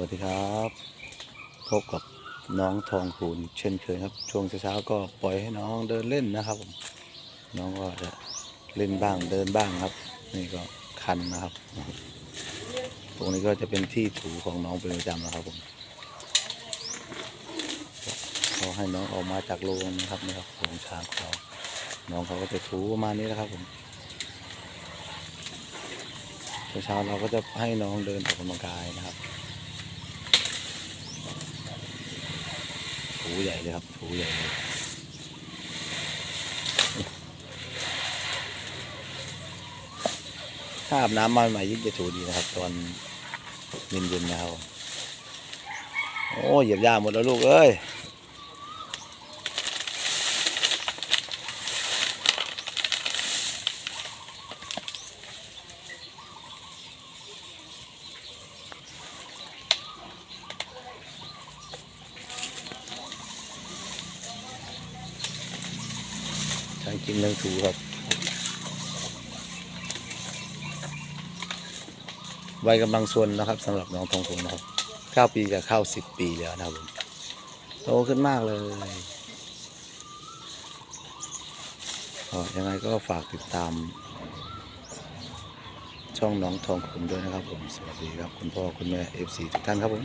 วัสดีครับ พบกับน้องทองคูณเช่นเคยครับ ช่วงเช้าๆก็ปล่อยให้น้องเดินเล่นนะครับผมน้องก็จะเล่นบ้างเดินบ้างครับ นี่ก็คันนะครับ ตรงนี้ก็จะเป็นที่ถูของน้องเป็นประจำนะครับผมเขาให้น้องออกมาจากโรงนะครับนี่ครับโรงช้างเขาน้องเขาก็จะถูประมาณนี้นะครับผมเช้าๆเราก็จะให้น้องเดินออกกำลังกายนะครับ ถูใหญ่เลยครับถูใหญ่เลยถ้าอาบน้ำมาใหม่ยิ่งจะถูดีนะครับ ตอนเย็นๆนะครับโอ้เหยียบยาหมดแล้วลูกเอ้ย ทั้งกินทั้งถูครับวัยกำลังส่วนนะครับสำหรับน้องทองคงนะครับเก้าปีกับเข้าสิบปีแล้วนะครับผมโตขึ้นมากเลยยังไงก็ฝากติดตาม ช่องน้องทองคงด้วยนะครับผม สวัสดีครับ คุณพ่อ คุณแม่เอฟซีทุกท่านครับผม